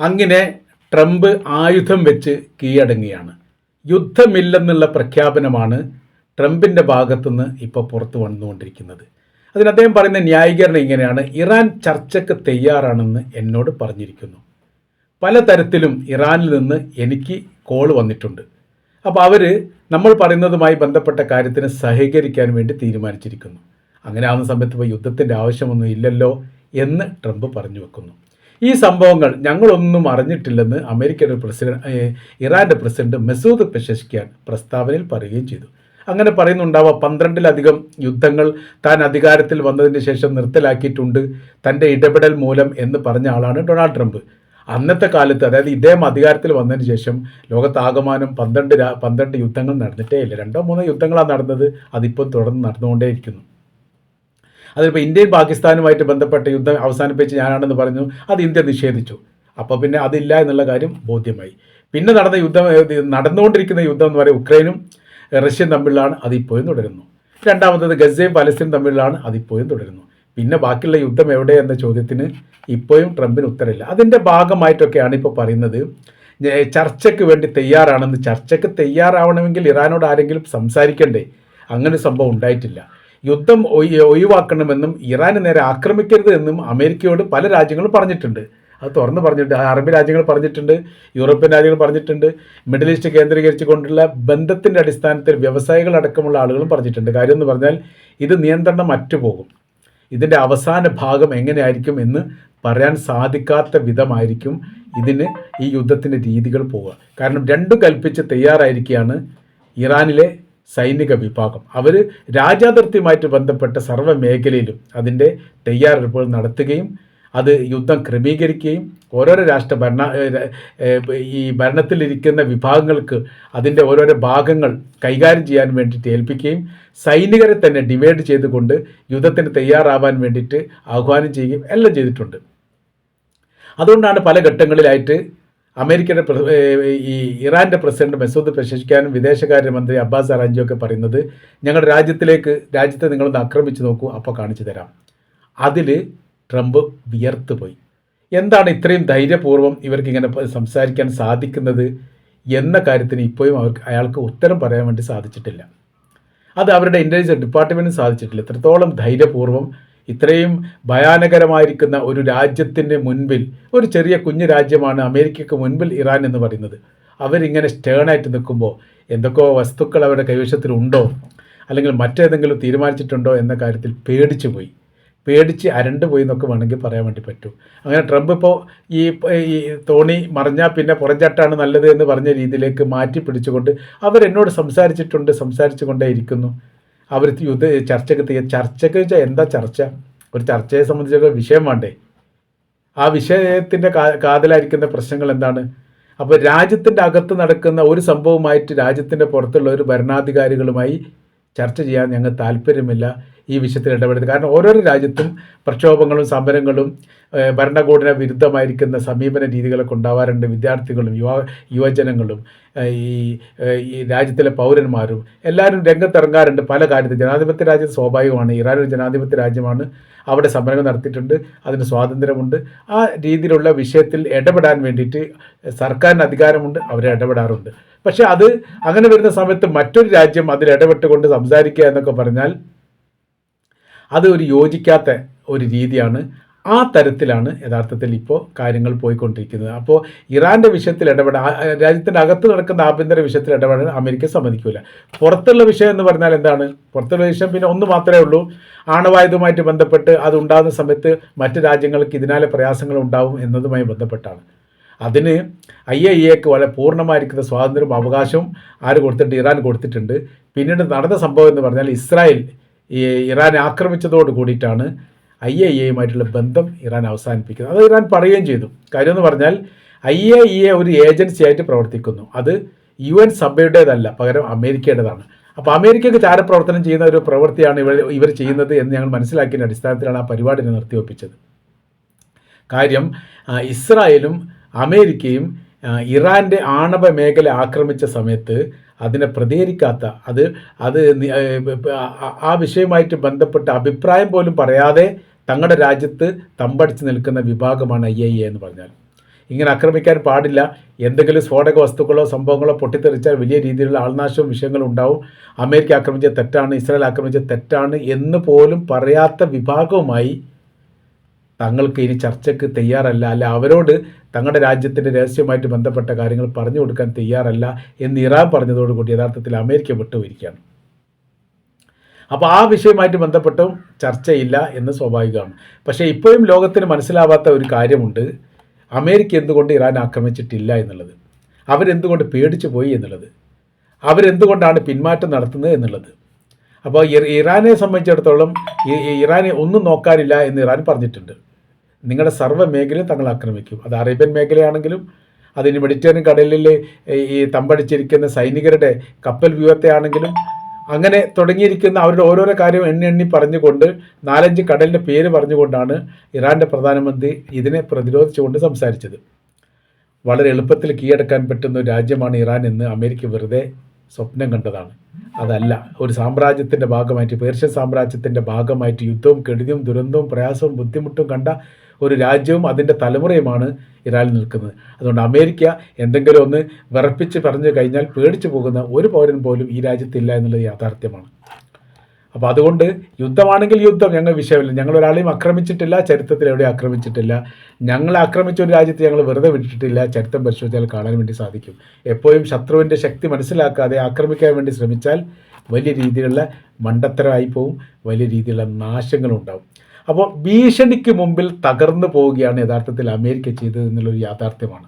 അങ്ങനെ ട്രംപ് ആയുധം വെച്ച് കീഴടങ്ങിയാണ് യുദ്ധമില്ലെന്നുള്ള പ്രഖ്യാപനമാണ് ട്രംപിന്റെ ഭാഗത്തുനിന്ന് ഇപ്പോൾ പുറത്തു വന്നുകൊണ്ടിരിക്കുന്നത്. അതിന് അദ്ദേഹം പറയുന്ന ന്യായീകരണം ഇങ്ങനെയാണ്. ഇറാൻ ചർച്ചയ്ക്ക് തയ്യാറാണെന്ന് എന്നോട് പറഞ്ഞിരിക്കുന്നു. പലതരത്തിലും ഇറാനിൽ നിന്ന് എനിക്ക് കോൾ വന്നിട്ടുണ്ട്. അപ്പോൾ അവർ നമ്മൾ പറയുന്നതുമായി ബന്ധപ്പെട്ട കാര്യത്തിന് സഹകരിക്കാൻ വേണ്ടി തീരുമാനിച്ചിരിക്കുന്നു. അങ്ങനെ ആവുന്ന സമയത്ത് ഇപ്പോൾ യുദ്ധത്തിന്റെ ആവശ്യമൊന്നും ഇല്ലല്ലോ എന്ന് ട്രംപ് പറഞ്ഞു വെക്കുന്നു. ഈ സംഭവങ്ങൾ ഞങ്ങളൊന്നും അറിഞ്ഞിട്ടില്ലെന്ന് അമേരിക്കയുടെ പ്രസിഡന്റ് ഇറാന്റെ പ്രസിഡന്റ് മെസൂദ് പെഷഷ്കിയാൻ പ്രസ്താവനയിൽ പറയുകയും ചെയ്തു. അങ്ങനെ പറയുന്നുണ്ടാവാം പന്ത്രണ്ടിലധികം യുദ്ധങ്ങൾ താൻ അധികാരത്തിൽ വന്നതിന് ശേഷം നിർത്തലാക്കിയിട്ടുണ്ട് തന്റെ ഇടപെടൽ മൂലം എന്ന് പറഞ്ഞ ആളാണ് ഡൊണാൾഡ് ട്രംപ്. അന്നത്തെ കാലത്ത് അതായത് ഇദ്ദേഹം അധികാരത്തിൽ വന്നതിന് ശേഷം ലോകത്താകമാനം പന്ത്രണ്ട് പന്ത്രണ്ട് യുദ്ധങ്ങൾ നടന്നിട്ടേ ഇല്ല. രണ്ടോ മൂന്നോ യുദ്ധങ്ങളാണ് നടന്നത് അതിപ്പോൾ തുടർന്ന് നടന്നുകൊണ്ടേയിരിക്കുന്നു. അതിപ്പോൾ ഇന്ത്യയും പാകിസ്ഥാനുമായിട്ട് ബന്ധപ്പെട്ട യുദ്ധം അവസാനിപ്പിച്ച് ഞാനാണെന്ന് പറഞ്ഞു അത് ഇന്ത്യ നിഷേധിച്ചു. അപ്പോൾ പിന്നെ അതില്ല എന്നുള്ള കാര്യം ബോധ്യമായി. പിന്നെ നടന്ന യുദ്ധം നടന്നുകൊണ്ടിരിക്കുന്ന യുദ്ധം എന്ന് പറയുന്നത് ഉക്രൈനും റഷ്യയും തമ്മിലാണ് അതിപ്പോഴും തുടരുന്നു. രണ്ടാമത്തത് ഗസയും പലസ്തീനും തമ്മിലാണ് അതിപ്പോഴും തുടരുന്നു. പിന്നെ ബാക്കിയുള്ള യുദ്ധം എവിടെ എന്ന ചോദ്യത്തിന് ഇപ്പോഴും ട്രംപിന് ഉത്തരമില്ല. അതിന്റെ ഭാഗമായിട്ടൊക്കെയാണ് ഇപ്പോൾ പറയുന്നത് ചർച്ചയ്ക്ക് വേണ്ടി തയ്യാറാണെന്ന്. ചർച്ചയ്ക്ക് തയ്യാറാവണമെങ്കിൽ ഇറാനോട് ആരെങ്കിലും സംസാരിക്കണ്ടേ? അങ്ങനെ സംഭവം ഉണ്ടായിട്ടില്ല. യുദ്ധം ഒഴി- ഒഴിവാക്കണമെന്നും ഇറാന് നേരെ ആക്രമിക്കരുത് എന്നും അമേരിക്കയോട് പല രാജ്യങ്ങളും പറഞ്ഞിട്ടുണ്ട്. അത് തുറന്ന് പറഞ്ഞിട്ടുണ്ട് അറബ് രാജ്യങ്ങൾ പറഞ്ഞിട്ടുണ്ട് യൂറോപ്യൻ രാജ്യങ്ങൾ പറഞ്ഞിട്ടുണ്ട് മിഡിൽ ഈസ്റ്റ് കേന്ദ്രീകരിച്ചുകൊണ്ടുള്ള ബന്ധത്തിന്റെ അടിസ്ഥാനത്തിൽ വ്യവസായികളടക്കമുള്ള ആളുകളും പറഞ്ഞിട്ടുണ്ട്. കാര്യം എന്ന് പറഞ്ഞാൽ ഇത് നിയന്ത്രണം അറ്റുപോകും. ഇതിന്റെ അവസാന ഭാഗം എങ്ങനെയായിരിക്കും എന്ന് പറയാൻ സാധിക്കാത്ത വിധമായിരിക്കും ഇതിന് ഈ യുദ്ധത്തിന്റെ രീതികൾ പോവുക. കാരണം രണ്ടും കൽപ്പിച്ച് തയ്യാറായിരിക്കുകയാണ് ഇറാനിലെ സൈനിക വിഭാഗം. അവർ രാജ്യാതിർത്തിയുമായിട്ട് ബന്ധപ്പെട്ട സർവ മേഖലയിലും അതിന്റെ തയ്യാറെടുപ്പുകൾ നടത്തുകയും അത് യുദ്ധം ക്രമീകരിക്കുകയും ഓരോരോ രാഷ്ട്ര ഭരണ ഈ ഭരണത്തിലിരിക്കുന്ന വിഭാഗങ്ങൾക്ക് അതിന്റെ ഓരോരോ ഭാഗങ്ങൾ കൈകാര്യം ചെയ്യാൻ വേണ്ടിയിട്ട് ഏൽപ്പിക്കുകയും സൈനികരെ തന്നെ ഡിവൈഡ് ചെയ്തുകൊണ്ട് യുദ്ധത്തിന് തയ്യാറാവാൻ വേണ്ടിയിട്ട് ആഹ്വാനം ചെയ്യുകയും എല്ലാം ചെയ്തിട്ടുണ്ട്. അതുകൊണ്ടാണ് പല ഘട്ടങ്ങളിലായിട്ട് അമേരിക്കയുടെ ഈ ഇറാന്റെ പ്രസിഡന്റ് മെസൂദ് പ്രശംസിക്കാനും വിദേശകാര്യമന്ത്രി അബ്ബാസ് അറാഞ്ചിയും ഒക്കെ പറയുന്നത് ഞങ്ങളുടെ രാജ്യത്തിലേക്ക് രാജ്യത്തെ നിങ്ങളൊന്ന് ആക്രമിച്ചു നോക്കൂ അപ്പോൾ കാണിച്ചു തരാം. അതിൽ ട്രംപ് വിയർത്ത് പോയി എന്താണ് ഇത്രയും ധൈര്യപൂർവം ഇവർക്ക് ഇങ്ങനെ സംസാരിക്കാൻ സാധിക്കുന്നത് എന്ന കാര്യത്തിന് ഇപ്പോഴും അവർക്ക് അയാൾക്ക് ഉത്തരം പറയാൻ വേണ്ടി സാധിച്ചിട്ടില്ല. അത് അവരുടെ ഇന്റലിജൻസ് ഡിപ്പാർട്ട്മെന്റിന് സാധിച്ചിട്ടില്ല. എത്രത്തോളം ധൈര്യപൂർവം ഇത്രയും ഭയാനകരമായിരിക്കുന്ന ഒരു രാജ്യത്തിന്റെ മുൻപിൽ ഒരു ചെറിയ കുഞ്ഞു രാജ്യമാണ് അമേരിക്കയ്ക്ക് മുൻപിൽ ഇറാൻ എന്ന് പറയുന്നത്. അവരിങ്ങനെ സ്റ്റേണായിട്ട് നിൽക്കുമ്പോൾ എന്തൊക്കെയോ വസ്തുക്കൾ അവരുടെ കൈവശത്തിലുണ്ടോ അല്ലെങ്കിൽ മറ്റേതെങ്കിലും തീരുമാനിച്ചിട്ടുണ്ടോ എന്ന കാര്യത്തിൽ പേടിച്ചു പോയി. പേടിച്ച് അരണ്ട് പോയി എന്നൊക്കെ വേണമെങ്കിൽ പറയാൻ വേണ്ടി പറ്റും. അങ്ങനെ ട്രംപ് ഇപ്പോൾ ഈ തോണി മറിഞ്ഞാൽ പിന്നെ പുറഞ്ചാട്ടാണ് നല്ലത് എന്ന് പറഞ്ഞ രീതിയിലേക്ക് മാറ്റി പിടിച്ചുകൊണ്ട് അവരെന്നോട് സംസാരിച്ചിട്ടുണ്ട് സംസാരിച്ചു കൊണ്ടേ ഇരിക്കുന്നു അവർ യുദ്ധ ചർച്ചയ്ക്ക് ചർച്ചയ്ക്ക് വെച്ചാൽ എന്താ ചർച്ച? ഒരു ചർച്ചയെ സംബന്ധിച്ചൊക്കെ വിഷയം വേണ്ടേ? ആ വിഷയത്തിന്റെ കാതലായിരിക്കുന്ന പ്രശ്നങ്ങൾ എന്താണ്? അപ്പോൾ രാജ്യത്തിന്റെ അകത്ത് നടക്കുന്ന ഒരു സംഭവമായിട്ട് രാജ്യത്തിന്റെ പുറത്തുള്ള ഒരു ഭരണാധികാരികളുമായി ചർച്ച ചെയ്യാൻ ഞങ്ങൾ താല്പര്യമില്ല. ഈ വിഷയത്തിൽ ഇടപെടുന്നത്. കാരണം ഓരോരോ രാജ്യത്തും പ്രക്ഷോഭങ്ങളും സമരങ്ങളും ഭരണകൂടന വിരുദ്ധമായിരിക്കുന്ന സമീപന രീതികളൊക്കെ ഉണ്ടാവാറുണ്ട്. വിദ്യാർത്ഥികളും യുവ യുവജനങ്ങളും ഈ ഈ രാജ്യത്തിലെ പൗരന്മാരും എല്ലാവരും രംഗത്തിറങ്ങാറുണ്ട് പല കാര്യത്തിൽ. ജനാധിപത്യ രാജ്യം സ്വാഭാവികമാണ്. ഇറാൻ ഒരു ജനാധിപത്യ രാജ്യമാണ്. അവിടെ സമരങ്ങൾ നടത്തിയിട്ടുണ്ട്. അതിന് സ്വാതന്ത്ര്യമുണ്ട്. ആ രീതിയിലുള്ള വിഷയത്തിൽ ഇടപെടാൻ വേണ്ടിയിട്ട് സർക്കാരിന് അധികാരമുണ്ട്. അവരെ ഇടപെടാറുണ്ട്. പക്ഷേ അത് അങ്ങനെ വരുന്ന സമയത്ത് മറ്റൊരു രാജ്യം അതിൽ ഇടപെട്ടുകൊണ്ട് സംസാരിക്കുക എന്നൊക്കെ പറഞ്ഞാൽ അത് ഒരു യോജിക്കാത്ത ഒരു രീതിയാണ് ആ തരത്തിലാണ് യഥാർത്ഥത്തിൽ ഇപ്പോൾ കാര്യങ്ങൾ പോയിക്കൊണ്ടിരിക്കുന്നത്. അപ്പോൾ ഇറാന്റെ വിഷയത്തിൽ ഇടപെടാൻ രാജ്യത്തിന്റെ അകത്ത് നടക്കുന്ന ആഭ്യന്തര വിഷയത്തിൽ ഇടപെടാൻ അമേരിക്ക സമ്മതിക്കില്ല പുറത്തുള്ള വിഷയം എന്ന് പറഞ്ഞാൽ എന്താണ്? പുറത്തുള്ള വിഷയം പിന്നെ ഒന്ന് മാത്രമേ ഉള്ളൂ. ആണവായുധവുമായിട്ട് ബന്ധപ്പെട്ട് അത് ഉണ്ടാകുന്ന സമയത്ത് മറ്റ് രാജ്യങ്ങൾക്ക് ഇതിനാലെ പ്രയാസങ്ങൾ ഉണ്ടാവും എന്നതുമായി ബന്ധപ്പെട്ടാണ്. അതിന് ഐ എ എക്ക് വളരെ പൂർണമായിരിക്കുന്ന സ്വാതന്ത്ര്യവും അവകാശവും ആര് കൊടുത്തിട്ടുണ്ട്? ഇറാൻ കൊടുത്തിട്ടുണ്ട്. പിന്നീട് നടന്ന സംഭവം എന്ന് പറഞ്ഞാൽ ഇസ്രായേൽ ഈ ഇറാൻ ആക്രമിച്ചതോട് കൂടിയിട്ടാണ് ഐ എ ഇയുമായിട്ടുള്ള ബന്ധം ഇറാൻ അവസാനിപ്പിക്കുന്നത്. അത് ഇറാൻ പറയുകയും ചെയ്തു. കാര്യം എന്ന് പറഞ്ഞാൽ ഐ എ ഇ എ ഒരു ഏജൻസിയായിട്ട് പ്രവർത്തിക്കുന്നു. അത് യു എൻ സഭയുടേതല്ല പകരം അമേരിക്കയുടേതാണ്. അപ്പോൾ അമേരിക്കയ്ക്ക് ചാരപ്രവർത്തനം ചെയ്യുന്ന ഒരു പ്രവൃത്തിയാണ് ഇവർ ഇവർ ചെയ്യുന്നത് എന്ന് ഞങ്ങൾ മനസ്സിലാക്കിയതിന്റെ അടിസ്ഥാനത്തിലാണ് ആ പരിപാടി നിർത്തിവെപ്പിച്ചത്. കാര്യം ഇസ്രായേലും അമേരിക്കയും ഇറാന്റെ ആണവ മേഖല ആക്രമിച്ച സമയത്ത് അതിനെ പ്രതികരിക്കാത്ത അത് അത് ആ- വിഷയമായിട്ട് ബന്ധപ്പെട്ട അഭിപ്രായം പോലും പറയാതെ തങ്ങളുടെ രാജ്യത്ത് തമ്പടിച്ച് നിൽക്കുന്ന വിഭാഗമാണ് ഐ ഐ എ എന്ന് പറഞ്ഞാൽ. ഇങ്ങനെ ആക്രമിക്കാൻ പാടില്ല. എന്തെങ്കിലും സ്ഫോടക വസ്തുക്കളോ സംഭവങ്ങളോ പൊട്ടിത്തെറിച്ചാൽ വലിയ രീതിയിലുള്ള ആൾനാശവും വിഷയങ്ങളും ഉണ്ടാവും. അമേരിക്ക ആക്രമിച്ച തെറ്റാണ് ഇസ്രായേൽ ആക്രമിച്ച തെറ്റാണ് എന്ന് പോലും പറയാത്ത വിഭാഗവുമായി തങ്ങൾക്ക് ഇനി ചർച്ചയ്ക്ക് തയ്യാറല്ല അല്ല അവരോട് തങ്ങളുടെ രാജ്യത്തിന്റെ രഹസ്യമായിട്ട് ബന്ധപ്പെട്ട കാര്യങ്ങൾ പറഞ്ഞു കൊടുക്കാൻ തയ്യാറല്ല എന്ന് ഇറാൻ പറഞ്ഞതോടുകൂടി യഥാർത്ഥത്തിൽ അമേരിക്ക വിട്ടുപോയിരിക്കുകയാണ്. അപ്പോൾ ആ വിഷയമായിട്ട് ബന്ധപ്പെട്ടും ചർച്ചയില്ല എന്ന് സ്വാഭാവികമാണ്. പക്ഷേ ഇപ്പോഴും ലോകത്തിന് മനസ്സിലാവാത്ത ഒരു കാര്യമുണ്ട്. അമേരിക്ക എന്തുകൊണ്ട് ഇറാൻ ആക്രമിച്ചിട്ടില്ല എന്നുള്ളത്? അവരെന്തുകൊണ്ട് പേടിച്ചു പോയി എന്നുള്ളത്? അവരെന്തുകൊണ്ടാണ് പിന്മാറ്റം നടത്തുന്നത് എന്നുള്ളത്? അപ്പോൾ ഇറാനെ സംബന്ധിച്ചിടത്തോളം ഇറാനെ ഒന്നും നോക്കാനില്ല എന്ന് ഇറാൻ പറഞ്ഞിട്ടുണ്ട്. നിങ്ങളുടെ സർവ മേഖലയും തങ്ങൾ ആക്രമിക്കും. അത് അറേബ്യൻ മേഖലയാണെങ്കിലും അതിന് മെഡിറ്ററേനിയൻ കടലിലെ ഈ തമ്പടിച്ചിരിക്കുന്ന സൈനികരുടെ കപ്പൽ വ്യൂഹത്തെ ആണെങ്കിലും അങ്ങനെ തുടങ്ങിയിരിക്കുന്ന അവരുടെ ഓരോരോ കാര്യം എണ്ണി എണ്ണി പറഞ്ഞുകൊണ്ട് നാലഞ്ച് കടലിന്റെ പേര് പറഞ്ഞുകൊണ്ടാണ് ഇറാന്റെ പ്രധാനമന്ത്രി ഇതിനെ പ്രതിരോധിച്ചുകൊണ്ട് സംസാരിച്ചത്. വളരെ എളുപ്പത്തിൽ കീഴടക്കാൻ പറ്റുന്ന ഒരു രാജ്യമാണ് ഇറാൻ എന്ന് അമേരിക്ക വെറുതെ സ്വപ്നം കണ്ടതാണ്. അതല്ല ഒരു സാമ്രാജ്യത്തിന്റെ ഭാഗമായിട്ട് പേർഷ്യൻ സാമ്രാജ്യത്തിന്റെ ഭാഗമായിട്ട് യുദ്ധവും കെടുതിയും ദുരന്തവും പ്രയാസവും ബുദ്ധിമുട്ടും കണ്ട ഒരു രാജ്യവും അതിന്റെ തലമുറയുമാണ് ഇറാനിൽ നിൽക്കുന്നത്. അതുകൊണ്ട് അമേരിക്ക എന്തെങ്കിലും ഒന്ന് വിറപ്പിച്ച് പറഞ്ഞു കഴിഞ്ഞാൽ പേടിച്ചു പോകുന്ന ഒരു പൗരൻ പോലും ഈ രാജ്യത്തില്ല എന്നുള്ളത് യാഥാർത്ഥ്യമാണ്. അപ്പോൾ അതുകൊണ്ട് യുദ്ധമാണെങ്കിൽ യുദ്ധം ഞങ്ങൾ വിഷയമില്ല. ഞങ്ങൾ ഒരാളെയും ആക്രമിച്ചിട്ടില്ല ചരിത്രത്തിൽ എവിടെയും ആക്രമിച്ചിട്ടില്ല. ഞങ്ങൾ ആക്രമിച്ച ഒരു രാജ്യത്ത് ഞങ്ങൾ വെറുതെ വിട്ടിട്ടില്ല. ചരിത്രം പരിശോധിച്ചാൽ കാണാൻ വേണ്ടി സാധിക്കും. എപ്പോഴും ശത്രുവിന്റെ ശക്തി മനസ്സിലാക്കാതെ ആക്രമിക്കാൻ വേണ്ടി ശ്രമിച്ചാൽ വലിയ രീതിയിലുള്ള മണ്ടത്തരമായി പോവും വലിയ രീതിയിലുള്ള നാശങ്ങളുണ്ടാവും അപ്പോൾ ഭീഷണിക്ക് മുമ്പിൽ തകർന്നു പോവുകയാണ് യഥാർത്ഥത്തിൽ അമേരിക്ക ചെയ്തത് എന്നുള്ളൊരു യാഥാർത്ഥ്യമാണ്.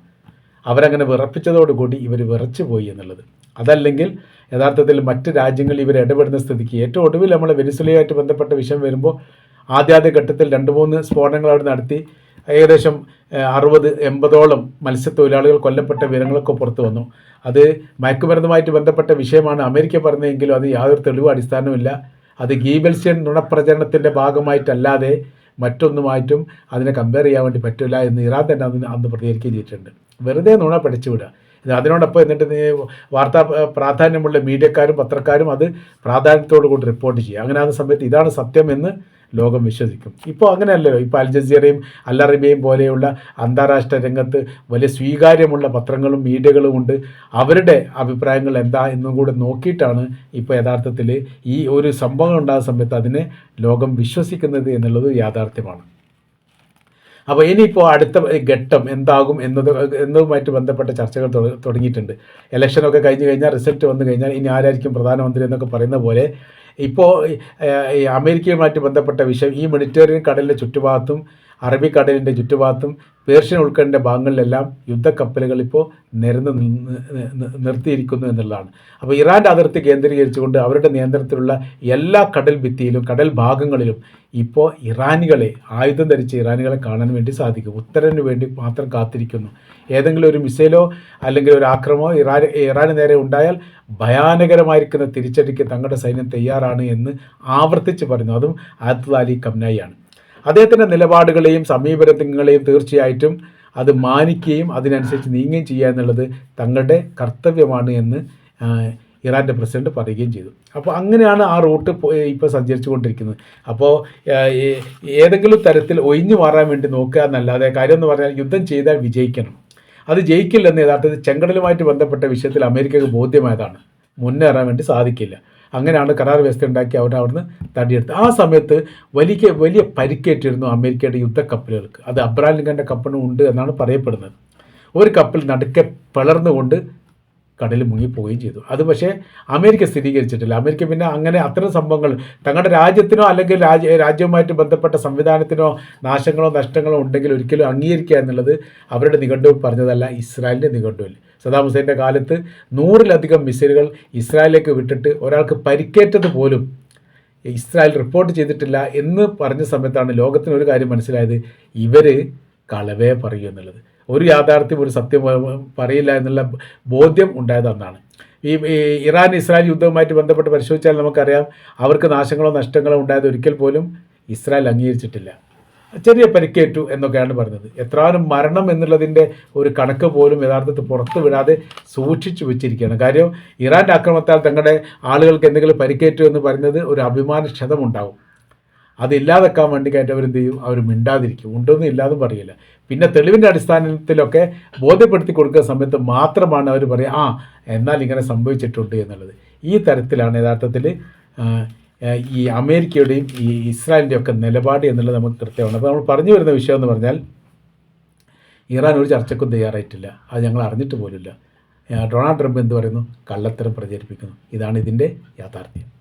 അവരങ്ങനെ വിറപ്പിച്ചതോടുകൂടി ഇവർ വിറച്ചു പോയി എന്നുള്ളത്. അതല്ലെങ്കിൽ യഥാർത്ഥത്തിൽ മറ്റ് രാജ്യങ്ങളിൽ ഇവർ ഇടപെടുന്ന സ്ഥിതിക്ക് ഏറ്റവും ഒടുവിൽ നമ്മൾ വെനിസുലയുമായിട്ട് ബന്ധപ്പെട്ട വിഷയം വരുമ്പോൾ ആദ്യാദ്യ ഘട്ടത്തിൽ രണ്ട് മൂന്ന് സ്ഫോടനങ്ങൾ അവിടെ നടത്തി ഏകദേശം അറുപത് എൺപതോളം മത്സ്യത്തൊഴിലാളികൾ കൊല്ലപ്പെട്ട വിവരങ്ങളൊക്കെ പുറത്തു വന്നു. അത് മയക്കുമരുന്നുമായിട്ട് ബന്ധപ്പെട്ട വിഷയമാണ് അമേരിക്ക പറഞ്ഞതെങ്കിലും അത് യാതൊരു തെളിവ് അടിസ്ഥാനമില്ല അത് ഗീബൽസ്യൻ നുണപ്രചരണത്തിന്റെ ഭാഗമായിട്ടല്ലാതെ മറ്റൊന്നുമായിട്ടും അതിനെ കമ്പയർ ചെയ്യാൻ വേണ്ടി പറ്റില്ല എന്ന് ഇറാൻ തന്നെ അതിന് അന്ന് പ്രതികരിക്കുകയും ചെയ്തിട്ടുണ്ട്. വെറുതെ നുണ പഠിച്ചു വിടുക അതിനോടൊപ്പം എന്നിട്ട് വാർത്താ പ്രാധാന്യമുള്ള മീഡിയക്കാരും പത്രക്കാരും അത് പ്രാധാന്യത്തോടു കൂടി റിപ്പോർട്ട് ചെയ്യുക. അങ്ങനെ ആ സമയത്ത് ഇതാണ് സത്യം എന്ന് ലോകം വിശ്വസിക്കും. ഇപ്പോൾ അങ്ങനെയല്ലല്ലോ. ഇപ്പോൾ അൽ ജസീറയും അൽ അറബിയയും പോലെയുള്ള അന്താരാഷ്ട്ര രംഗത്ത് വലിയ സ്വീകാര്യമുള്ള പത്രങ്ങളും മീഡിയകളും ഉണ്ട്. അവരുടെ അഭിപ്രായങ്ങൾ എന്താ എന്നും കൂടെ നോക്കിയിട്ടാണ് ഇപ്പോൾ യഥാർത്ഥത്തിൽ ഈ ഒരു സംഭവം ഉണ്ടാകുന്ന സമയത്ത് അതിനെ ലോകം വിശ്വസിക്കുന്നത് എന്നുള്ളത് യാഥാർത്ഥ്യമാണ്. അപ്പോൾ ഇനിയിപ്പോൾ അടുത്ത ഘട്ടം എന്താകും എന്നത് എന്നതുമായിട്ട് ബന്ധപ്പെട്ട ചർച്ചകൾ തുടങ്ങിയിട്ടുണ്ട്. ഇലക്ഷനൊക്കെ കഴിഞ്ഞ് കഴിഞ്ഞാൽ റിസൾട്ട് വന്നു കഴിഞ്ഞാൽ ഇനി ആരായിരിക്കും പ്രധാനമന്ത്രി എന്നൊക്കെ പറയുന്ന പോലെ ഇപ്പോൾ അമേരിക്കയുമായിട്ട് ബന്ധപ്പെട്ട വിഷയം ഈ മെഡിറ്ററേനിയൻ കടലിന്റെ ചുറ്റുഭാഗത്തും അറബിക്കടലിന്റെ ചുറ്റുഭാഗത്തും പേർഷ്യൻ ഉൾക്കടലിന്റെ ഭാഗങ്ങളിലെല്ലാം യുദ്ധക്കപ്പലുകൾ ഇപ്പോൾ നിരന്ന് നിർത്തിയിരിക്കുന്നു എന്നുള്ളതാണ്. അപ്പോൾ ഇറാന്റെ അതിർത്തി കേന്ദ്രീകരിച്ചുകൊണ്ട് അവരുടെ നിയന്ത്രണത്തിലുള്ള എല്ലാ കടൽ ഭിത്തിയിലും കടൽ ഭാഗങ്ങളിലും ഇപ്പോൾ ഇറാനികളെ ആയുധം ധരിച്ച ഇറാനികളെ കാണാൻ വേണ്ടി സാധിക്കും. ഉത്തരന് വേണ്ടി മാത്രം കാത്തിരിക്കുന്നു. ഏതെങ്കിലും ഒരു മിസൈലോ അല്ലെങ്കിൽ ഒരു ആക്രമണമോ ഇറാൻ ഇറാന് നേരെ ഉണ്ടായാൽ ഭയാനകരമായിരിക്കുന്ന തിരിച്ചടിക്ക് തങ്ങളുടെ സൈന്യം തയ്യാറാണ് എന്ന് ആവർത്തിച്ച് പറയുന്നു. അതും ആയത്തുൽ അലി കംനായിയാണ് അദ്ദേഹത്തിന്റെ നിലപാടുകളെയും സമീപനങ്ങളെയും തീർച്ചയായിട്ടും അത് മാനിക്കുകയും അതിനനുസരിച്ച് നീങ്ങുകയും ചെയ്യുക എന്നുള്ളത് തങ്ങളുടെ കർത്തവ്യമാണ് എന്ന് ഇറാന്റെ പ്രസിഡന്റ് പറയുകയും ചെയ്തു. അപ്പോൾ അങ്ങനെയാണ് ആ റൂട്ട് ഇപ്പോൾ സഞ്ചരിച്ചു കൊണ്ടിരിക്കുന്നത് അപ്പോൾ ഏതെങ്കിലും തരത്തിൽ ഒഴിഞ്ഞു മാറാൻ വേണ്ടി നോക്കുക എന്നല്ലാതെ കാര്യം എന്ന് പറഞ്ഞാൽ യുദ്ധം ചെയ്താൽ വിജയിക്കണം. അത് ജയിക്കില്ലെന്ന് യഥാർത്ഥത്തിൽ ചെങ്കടലുമായിട്ട് ബന്ധപ്പെട്ട വിഷയത്തിൽ അമേരിക്കക്ക് ബോധ്യമായതാണ്. മുന്നേറാൻ വേണ്ടി സാധിക്കില്ല. അങ്ങനെയാണ് കരാർ വ്യവസ്ഥ ഉണ്ടാക്കി അവർ അവിടുന്ന് തടിയെടുത്ത്. ആ സമയത്ത് വലിയ വലിയ പരിക്കേറ്റിരുന്നു അമേരിക്കയുടെ യുദ്ധ യുദ്ധക്കപ്പലുകൾക്ക്. അത് അബ്രാം കപ്പലും ഉണ്ട് എന്നാണ് പറയപ്പെടുന്നത്. ഒരു കപ്പൽ നടുക്കെ പിളർന്നുകൊണ്ട് കടലിൽ മുങ്ങിപ്പോവുകയും ചെയ്തു. അത് പക്ഷേ അമേരിക്ക സ്ഥിരീകരിച്ചിട്ടില്ല. അമേരിക്ക പിന്നെ അങ്ങനെ അത്തരം സംഭവങ്ങൾ തങ്ങളുടെ രാജ്യത്തിനോ അല്ലെങ്കിൽ രാജ്യ രാജ്യവുമായിട്ട് ബന്ധപ്പെട്ട സംവിധാനത്തിനോ നാശങ്ങളോ നഷ്ടങ്ങളോ ഉണ്ടെങ്കിൽ ഒരിക്കലും അംഗീകരിക്കുക എന്നുള്ളത് അവരുടെ നിഘണ്ടു പറഞ്ഞതല്ല ഇസ്രായേലിന്റെ നിഘണ്ടുവിൽ സദാം ഹുസൈന്റെ കാലത്ത് നൂറിലധികം മിസൈലുകൾ ഇസ്രായേലിലേക്ക് വിട്ടിട്ട് ഒരാൾക്ക് പരിക്കേറ്റത് പോലും ഇസ്രായേൽ റിപ്പോർട്ട് ചെയ്തിട്ടില്ല എന്ന് പറഞ്ഞ സമയത്താണ് ലോകത്തിന് ഒരു കാര്യം മനസ്സിലായത്. ഇവർ കളവേ പറയൂ എന്നുള്ളത്. ഒരു യാഥാർത്ഥ്യം ഒരു സത്യം പറയില്ല എന്നുള്ള ബോധ്യം ഉണ്ടായത് അന്നാണ്. ഈ ഇറാൻ ഇസ്രായേൽ യുദ്ധവുമായിട്ട് ബന്ധപ്പെട്ട് പരിശോധിച്ചാൽ നമുക്കറിയാം അവർക്ക് നാശങ്ങളോ നഷ്ടങ്ങളോ ഉണ്ടായത് ഒരിക്കൽ പോലും ഇസ്രായേൽ അംഗീകരിച്ചിട്ടില്ല. ചെറിയ പരിക്കേറ്റു എന്നൊക്കെയാണ് പറഞ്ഞത്. എത്രാനും മരണം എന്നുള്ളതിന്റെ ഒരു കണക്ക് പോലും യഥാർത്ഥത്തിൽ പുറത്തു വിടാതെ സൂക്ഷിച്ചു വെച്ചിരിക്കുകയാണ്. കാര്യം ഇറാന്റെ ആക്രമണത്താൽ തങ്ങളുടെ ആളുകൾക്ക് എന്തെങ്കിലും പരിക്കേറ്റു എന്ന് പറയുന്നത് ഒരു അഭിമാന ക്ഷതമുണ്ടാവും അത് വേണ്ടി കയറ്റവർ എന്ത് ചെയ്യും അവർ മിണ്ടാതിരിക്കും. ഉണ്ടോന്നും ഇല്ലാതും പറയില്ല. പിന്നെ തെളിവിന്റെ അടിസ്ഥാനത്തിലൊക്കെ ബോധ്യപ്പെടുത്തി കൊടുക്കുന്ന സമയത്ത് മാത്രമാണ് അവർ പറയുക ആ എന്നാൽ ഇങ്ങനെ സംഭവിച്ചിട്ടുണ്ട് എന്നുള്ളത്. ഈ തരത്തിലാണ് യഥാർത്ഥത്തിൽ ഈ അമേരിക്കയുടെയും ഈ ഇസ്രായേലിന്റെയും ഒക്കെ നിലപാട് എന്നുള്ളത് നമുക്ക് കൃത്യമാണ്. അപ്പോൾ നമ്മൾ പറഞ്ഞു വരുന്ന വിഷയം എന്ന് പറഞ്ഞാൽ ഇറാൻ ഒരു ചർച്ചയ്ക്കും തയ്യാറായിട്ടില്ല. അത് ഞങ്ങൾ അറിഞ്ഞിട്ട് പോലുമില്ല. ഡൊണാൾഡ് ട്രംപ് എന്ത് പറയുന്നു? കള്ളത്തരം പ്രചരിപ്പിക്കുന്നു. ഇതാണ് ഇതിന്റെ യാഥാർത്ഥ്യം.